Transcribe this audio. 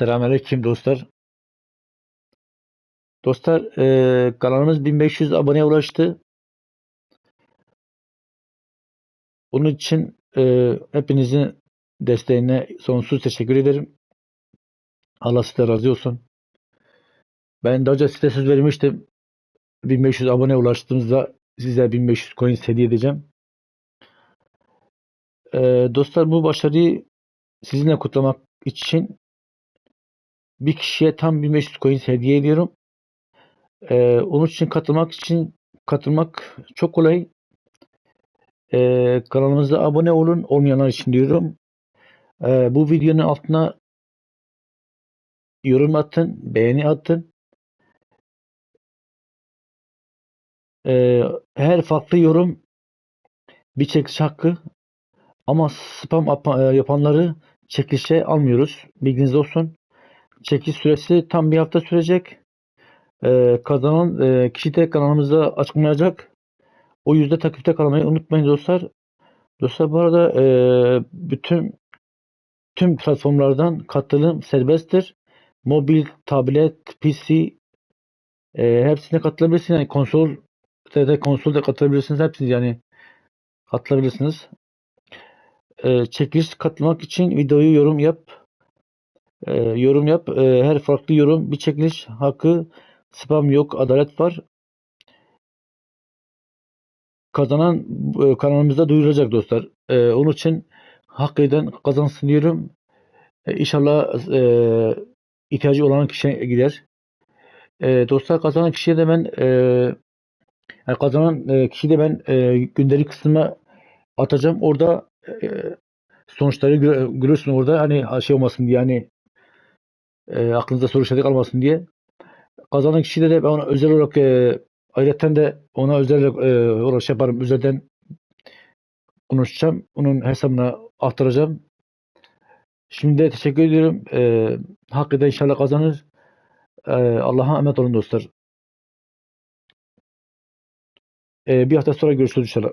Selamünaleyküm dostlar. Dostlar eee, kanalımız 1500 aboneye ulaştı. Bunun için eee, hepinizin desteğine sonsuz teşekkür ederim. Allah size razı olsun. Ben daha önce size söz vermiştim. 1500 abone ulaştığımızda size 1500 coin hediye edeceğim. Eee, dostlar bu başarıyı sizinle kutlamak için bir kişiye tam 1500 coin hediye ediyorum. Ee, onun için katılmak için katılmak çok kolay. Ee, kanalımıza abone olun. Olmayanlar için diyorum. Ee, bu videonun altına yorum atın, beğeni atın. Ee, her farklı yorum bir çekiliş hakkı ama spam e, yapanları çekilişe almıyoruz. Bilginiz olsun. Çekiliş süresi tam bir hafta sürecek. Ee, kazanan e, kişi de kanalımızda açıklanacak. O yüzden takipte kalmayı unutmayın dostlar. Dostlar bu arada e, bütün tüm platformlardan katılım serbesttir. Mobil, tablet, PC e, hepsine katılabilirsiniz. Yani konsol de konsolda katılabilirsiniz. Hepsini yani katılabilirsiniz. E, çekiliş katılmak için videoyu yorum yap. E, yorum yap. E, her farklı yorum bir çekiliş hakkı spam yok. Adalet var. Kazanan e, kanalımızda duyurulacak dostlar. E, onun için hak eden kazansın diyorum. E, İnşallah e, ihtiyacı olan kişiye gider. E, dostlar kazanan kişiye de ben e, yani kazanan e, kişiyi de ben e, gündelik kısmına atacağım. Orada e, sonuçları gö- görürsün orada. Hani şey olmasın diye hani e, aklınızda soru işareti kalmasın diye. Kazanan kişiye de ben ona özel olarak e, ayrıca de ona özel e, olarak şey yaparım. Özelden konuşacağım. Onun hesabına aktaracağım. Şimdi de teşekkür ediyorum. E, da inşallah kazanır. E, Allah'a emanet olun dostlar. E, bir hafta sonra görüşürüz inşallah.